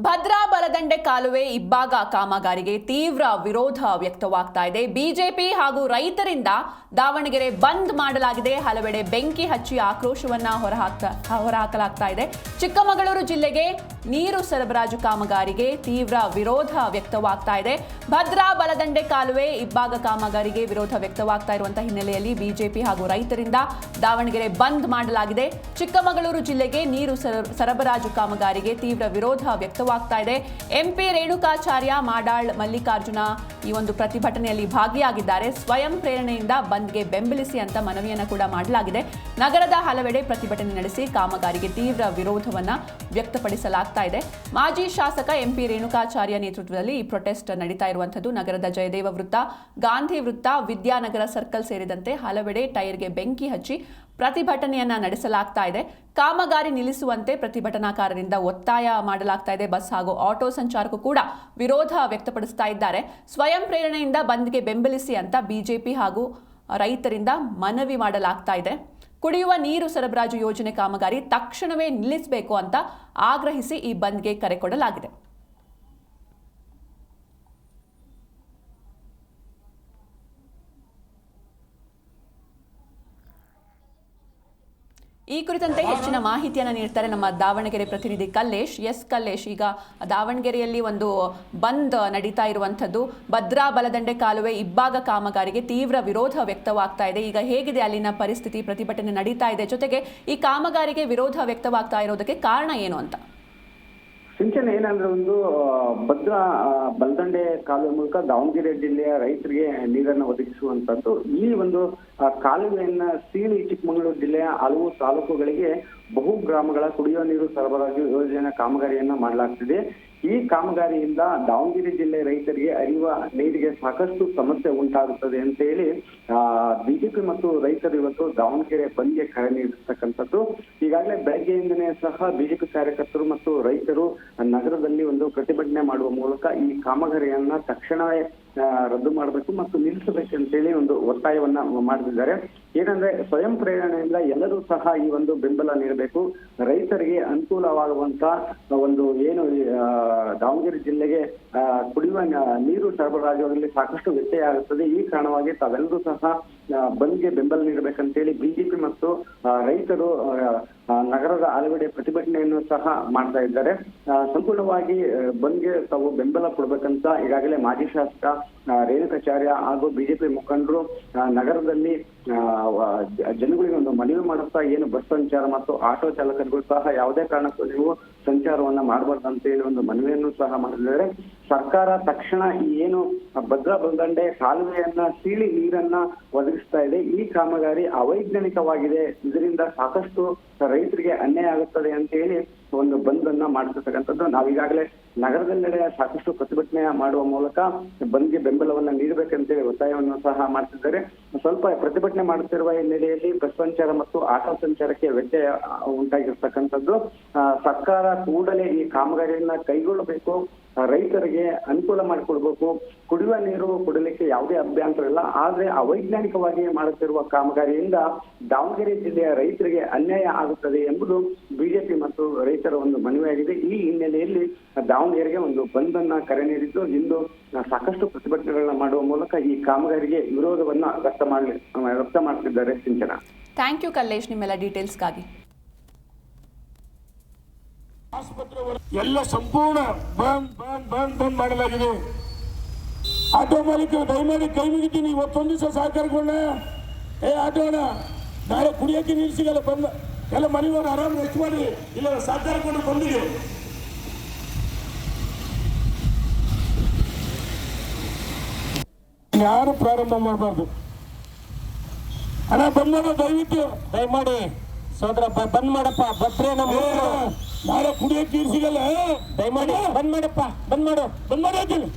ಭದ್ರಾ ಬಲದಂಡೆ ಕಾಲುವೆ ಇಬ್ಬಾಗ ಕಾಮಗಾರಿಗೆ ತೀವ್ರ ವಿರೋಧ ವ್ಯಕ್ತವಾಗ್ತಾ ಇದೆ. ಬಿಜೆಪಿ ಹಾಗೂ ರೈತರಿಂದ ದಾವಣಗೆರೆ ಬಂದ್ ಮಾಡಲಾಗಿದೆ. ಹಲವೆಡೆ ಬೆಂಕಿ ಹಚ್ಚಿ ಆಕ್ರೋಶವನ್ನ ಹೊರಹಾಕ್ತಾ, ಹೊರಹಾಕಲಾಗ್ತಾ ಇದೆ. ಚಿಕ್ಕಮಗಳೂರು ಜಿಲ್ಲೆಗೆ ನೀರು ಸರಬರಾಜು ಕಾಮಗಾರಿಗೆ ತೀವ್ರ ವಿರೋಧ ವ್ಯಕ್ತವಾಗ್ತಾ ಇದೆ. ಭದ್ರಾ ಬಲದಂಡೆ ಕಾಲುವೆ ಇಬ್ಬಾಗ ಕಾಮಗಾರಿಗೆ ವಿರೋಧ ವ್ಯಕ್ತವಾಗ್ತಾ ಇರುವಂತಹ ಹಿನ್ನೆಲೆಯಲ್ಲಿ ಬಿಜೆಪಿ ಹಾಗೂ ರೈತರಿಂದ ದಾವಣಗೆರೆ ಬಂದ್ ಮಾಡಲಾಗಿದೆ. ಚಿಕ್ಕಮಗಳೂರು ಜಿಲ್ಲೆಗೆ ನೀರು ಸರ- ಸರಬರಾಜು ಕಾಮಗಾರಿಗೆ ತೀವ್ರ ವಿರೋಧ ವ್ಯಕ್ತವಾಗ್ತಾ ಇದೆ. ಎಂಪಿ ರೇಣುಕಾಚಾರ್ಯ ಮಾಡಾಳ್ ಮಲ್ಲಿಕಾರ್ಜುನ ಈ ಒಂದು ಪ್ರತಿಭಟನೆಯಲ್ಲಿ ಭಾಗಿಯಾಗಿದ್ದಾರೆ. ಸ್ವಯಂ ಪ್ರೇರಣೆಯಿಂದ ಬಂದ್ಗೆ ಬೆಂಬಲಿಸಿ ಅಂತ ಮನವಿಯನ್ನ ಕೂಡ ಮಾಡಲಾಗಿದೆ. ನಗರದ ಹಲವೆಡೆ ಪ್ರತಿಭಟನೆ ನಡೆಸಿ ಕಾಮಗಾರಿಗೆ ತೀವ್ರ ವಿರೋಧವನ್ನು ವ್ಯಕ್ತಪಡಿಸಲಾಗ್ತಾ ಇದೆ. ಮಾಜಿ ಶಾಸಕ ಎಂಪಿ ರೇಣುಕಾಚಾರ್ಯ ನೇತೃತ್ವದಲ್ಲಿ ಈ ಪ್ರೊಟೆಸ್ಟ್ ನಡೀತಾ ಇರುವಂತದ್ದು ನಗರದ ಜಯದೇವ ವೃತ್ತ, ಗಾಂಧಿ ವೃತ್ತ, ವಿದ್ಯಾನಗರ ಸರ್ಕಲ್ ಸೇರಿದಂತೆ ಹಲವೆಡೆ ಟೈರ್ಗೆ ಬೆಂಕಿ ಹಚ್ಚಿ ಪ್ರತಿಭಟನೆಯನ್ನ ನಡೆಸಲಾಗ್ತಾ ಇದೆ. ಕಾಮಗಾರಿ ನಿಲ್ಲಿಸುವಂತೆ ಪ್ರತಿಭಟನಾಕಾರರಿಂದ ಒತ್ತಾಯ ಮಾಡಲಾಗ್ತಾ ಇದೆ. ಬಸ್ ಹಾಗೂ ಆಟೋ ಸಂಚಾರಕ್ಕೂ ಕೂಡ ವಿರೋಧ ವ್ಯಕ್ತಪಡಿಸ್ತಾ ಇದ್ದಾರೆ. ಸ್ವಯಂ ಪ್ರೇರಣೆಯಿಂದ ಬಂದ್ಗೆ ಬೆಂಬಲಿಸಿ ಅಂತ ಬಿಜೆಪಿ ಹಾಗೂ ರೈತರಿಂದ ಮನವಿ ಮಾಡಲಾಗ್ತಾ ಇದೆ. ಕುಡಿಯುವ ನೀರು ಸರಬರಾಜು ಯೋಜನೆ ಕಾಮಗಾರಿ ತಕ್ಷಣವೇ ನಿಲ್ಲಿಸಬೇಕು ಅಂತ ಆಗ್ರಹಿಸಿ ಈ ಬಂದ್ಗೆ ಕರೆ ಕೊಡಲಾಗಿದೆ. ಈ ಕುರಿತಂತೆ ಹೆಚ್ಚಿನ ಮಾಹಿತಿಯನ್ನು ನೀಡ್ತಾರೆ ನಮ್ಮ ದಾವಣಗೆರೆ ಪ್ರತಿನಿಧಿ ಕಲ್ಲೇಶ್. ಎಸ್ ಕಲ್ಲೇಶ್, ಈಗ ದಾವಣಗೆರೆಯಲ್ಲಿ ಒಂದು ಬಂದ್ ನಡೀತಾ ಇರುವಂಥದ್ದು. ಭದ್ರಾ ಬಲದಂಡೆ ಕಾಲುವೆ ಇಬ್ಬಾಗ ಕಾಮಗಾರಿಗೆ ತೀವ್ರ ವಿರೋಧ ವ್ಯಕ್ತವಾಗ್ತಾ ಇದೆ. ಈಗ ಹೇಗಿದೆ ಅಲ್ಲಿನ ಪರಿಸ್ಥಿತಿ, ಪ್ರತಿಭಟನೆ ನಡೀತಾ ಇದೆ? ಜೊತೆಗೆ ಈ ಕಾಮಗಾರಿಗೆ ವಿರೋಧ ವ್ಯಕ್ತವಾಗ್ತಾ ಇರೋದಕ್ಕೆ ಕಾರಣ ಏನು ಅಂತ? ಸಿಂಚನ ಏನಂದ್ರೆ ಒಂದು ಭದ್ರ ಬಲದಂಡೆ ಕಾಲುವೆ ಮೂಲಕ ದಾವಣಗೆರೆ ಜಿಲ್ಲೆಯ ರೈತರಿಗೆ ನೀರನ್ನು ಒದಗಿಸುವಂತದ್ದು ಈ ಒಂದು ಕಾಲುವೆಯನ್ನ ಸೀಳಿ ಚಿಕ್ಕಮಗಳೂರು ಜಿಲ್ಲೆಯ ಹಲವು ತಾಲೂಕುಗಳಿಗೆ ಬಹು ಗ್ರಾಮಗಳ ಕುಡಿಯುವ ನೀರು ಸರಬರಾಜು ಯೋಜನೆ ಕಾಮಗಾರಿಯನ್ನ ಮಾಡಲಾಗ್ತಿದೆ. ಈ ಕಾಮಗಾರಿಯಿಂದ ದಾವಣಗೆರೆ ಜಿಲ್ಲೆ ರೈತರಿಗೆ ಅರಿಯುವ ನೀರಿಗೆ ಸಾಕಷ್ಟು ಸಮಸ್ಯೆ ಉಂಟಾಗುತ್ತದೆ ಅಂತ ಹೇಳಿ, ಆ ಬಿಜೆಪಿ ಮತ್ತು ರೈತರು ಇವತ್ತು ದಾವಣಗೆರೆ ಬಂದ್ಗೆ ಕರೆ ನೀಡಿರ್ತಕ್ಕಂಥದ್ದು. ಈಗಾಗಲೇ ಬೆಳಗ್ಗೆಯಿಂದನೇ ಸಹ ಬಿಜೆಪಿ ಕಾರ್ಯಕರ್ತರು ಮತ್ತು ರೈತರು ನಗರದಲ್ಲಿ ಒಂದು ಪ್ರತಿಭಟನೆ ಮಾಡುವ ಮೂಲಕ ಈ ಕಾಮಗಾರಿಯನ್ನ ತಕ್ಷಣವೇ ರದ್ದು ಮಾಡಬೇಕು ಮತ್ತು ನಿಲ್ಲಿಸಬೇಕು ಅಂತೇಳಿ ಒಂದು ಒತ್ತಾಯವನ್ನ ಮಾಡ್ತಿದ್ದಾರೆ ಏನಂದ್ರೆ ಸ್ವಯಂ ಪ್ರೇರಣೆಯಿಂದ ಎಲ್ಲರೂ ಸಹ ಈ ಒಂದು ಬೆಂಬಲ ನೀಡಬೇಕು. ರೈತರಿಗೆ ಅನುಕೂಲವಾಗುವಂತ ಒಂದು ಏನು ದಾವಣಗೆರೆ ಜಿಲ್ಲೆಗೆ ಕುಡಿಯುವ ನೀರು ಸರಬರಾಜುವಲ್ಲಿ ಸಾಕಷ್ಟು ವ್ಯತ್ಯಯ ಆಗುತ್ತದೆ. ಈ ಕಾರಣವಾಗಿ ತಾವೆಲ್ಲರೂ ಸಹ ಬಂದ್ಗೆ ಬೆಂಬಲ ನೀಡಬೇಕಂತೇಳಿ ಬಿಜೆಪಿ ಮತ್ತು ರೈತರು ನಗರದ ಹಲವೆಡೆ ಪ್ರತಿಭಟನೆಯನ್ನು ಸಹ ಮಾಡ್ತಾ ಇದ್ದಾರೆ. ಸಂಪೂರ್ಣವಾಗಿ ಬಂದ್ಗೆ ತಾವು ಬೆಂಬಲ ಕೊಡ್ಬೇಕಂತ ಈಗಾಗಲೇ ಮಾಜಿ ಶಾಸಕ ರೇಣುಕಾಚಾರ್ಯ ಹಾಗೂ ಬಿಜೆಪಿ ಮುಖಂಡರು ನಗರದಲ್ಲಿ ಜನಗಳಿಗೆ ಒಂದು ಮನವಿ ಮಾಡುತ್ತಾ ಏನು ಬಸ್ ಸಂಚಾರ ಮತ್ತು ಆಟೋ ಚಾಲಕರುಗಳು ಸಹ ಯಾವುದೇ ಕಾರಣಕ್ಕೂ ನೀವು ಸಂಚಾರವನ್ನ ಮಾಡಬಾರ್ದು ಅಂತ ಹೇಳಿ ಒಂದು ಮನವಿಯನ್ನು ಸಹ ಮಾಡಿದರೆ ಸರ್ಕಾರ ತಕ್ಷಣ ಏನು ಭದ್ರಾ ಬಂದಂಡೆ ಕಾಲುವೆಯನ್ನ ಸೀಳಿ ನೀರನ್ನ ಒದಗಿಸ್ತಾ ಇದೆ. ಈ ಕಾಮಗಾರಿ ಅವೈಜ್ಞಾನಿಕವಾಗಿದೆ. ಇದರಿಂದ ಸಾಕಷ್ಟು ರೈತರಿಗೆ ಅನ್ಯಾಯ ಆಗುತ್ತದೆ ಅಂತ ಹೇಳಿ ಒಂದು ಬಂದ್ ಅನ್ನ ಮಾಡಿಸತಕ್ಕಂಥದ್ದು ನಾವೀಗಾಗಲೇ ನಗರದೆಲ್ಲೆಡೆ ಸಾಕಷ್ಟು ಪ್ರತಿಭಟನೆ ಮಾಡುವ ಮೂಲಕ ಬಂದ್ಗೆ ಬೆಂಬಲವನ್ನ ನೀಡಬೇಕಂತೇಳಿ ಒತ್ತಾಯವನ್ನು ಸಹ ಮಾಡ್ತಿದ್ದಾರೆ. ಸ್ವಲ್ಪ ಪ್ರತಿಭಟನೆ ಮಾಡುತ್ತಿರುವ ಹಿನ್ನೆಲೆಯಲ್ಲಿ ಬಸ್ ಸಂಚಾರ ಮತ್ತು ಆಟೋ ಸಂಚಾರಕ್ಕೆ ವ್ಯತ್ಯಯ ಉಂಟಾಗಿರ್ತಕ್ಕಂಥದ್ದು. ಸರ್ಕಾರ ಕೂಡಲೇ ಈ ಕಾಮಗಾರಿಯನ್ನ ಕೈಗೊಳ್ಳಬೇಕು. ರೈತರಿಗೆ ಅನುಕೂಲ ಮಾಡಿಕೊಡ್ಬೇಕು. ಕುಡಿಯುವ ನೀರು ಕುಡಿಲಿಕ್ಕೆ ಯಾವುದೇ ಅಭ್ಯಂತರ ಇಲ್ಲ ಆದ್ರೆ ಅವೈಜ್ಞಾನಿಕವಾಗಿ ಮಾಡುತ್ತಿರುವ ಕಾಮಗಾರಿಯಿಂದ ದಾವಣಗೆರೆ ಜಿಲ್ಲೆಯ ರೈತರಿಗೆ ಅನ್ಯಾಯ ಆಗುತ್ತದೆ ಎಂಬುದು ಬಿಜೆಪಿ ರೈತರ ಒಂದು ಮನವಿಯಾಗಿದೆ. ಈ ಹಿನ್ನೆಲೆಯಲ್ಲಿ ದಾವಣಗೆರೆಗೆ ಒಂದು ಬಂದ್ ಅನ್ನ ಕರೆ ನೀಡಿದ್ದು ಇಂದು ಸಾಕಷ್ಟು ಪ್ರತಿಭಟನೆಗಳನ್ನ ಮಾಡುವ ಮೂಲಕ ಈ ಕಾಮಗಾರಿಗೆ ವಿರೋಧವನ್ನ ವ್ಯಕ್ತ ಮಾಡಿ ವ್ಯಕ್ತ ಮಾಡ್ತಿದ್ದಾರೆ ಸಿಂಚನ. ಥ್ಯಾಂಕ್ ಯು ಕಲ್ಲೇಶ್ ನಿಮ್ಮೆಲ್ಲ ಡೀಟೇಲ್ಸ್ಗಾಗಿ ಆಸ್ಪತ್ರೆ ಎಲ್ಲ ಸಂಪೂರ್ಣ ಬಂದ್ ಬಂದ್ ಬಂದ್ ಬಂದ್ ಮಾಡಲಾಗಿದೆ. ಆಟೋ ಮಾಲೀಕರು ದಯಮಾಡಿ ಕೈ ಮುಗಿತೀನಿ ಇವತ್ತೊಂದು ದಿವಸ ಸಹಕಾರಗಳನ್ನ ಏ ಆಟೋಣ ನಾಳೆ ಕುಡಿಯೋಕೆ ನೀರು ಸಿಗಲ್ಲ ಬಂದ. ಎಲ್ಲ ಮನೆಯವರು ಆರಾಮ ಹೆಚ್ಚು ಮಾಡಿ ಇಲ್ಲ ಸಹಕಾರ ಕೊಂಡು ಬಂದಿಗೆ ಯಾರು ಪ್ರಾರಂಭ ಮಾಡಬಾರ್ದು. ಅಣ್ಣ ಬಂದ್ ಮಾಡೋ ದಯವಿಟ್ಟು. ದಯಮಾಡಿ ಸೋದರ ಬಂದ್ ಮಾಡಪ್ಪ ಬಟ್ರೆ ನಮ್ಮ ಕುಡಿಯೋ ನಾಳೆ ನೀರು ಸಿಗಲ್ಲ ದಯಮಾಡಿ ಬಂದ್ ಮಾಡಪ್ಪ ಬಂದ್ ಮಾಡು ಬಂದ್ ಮಾಡಿ.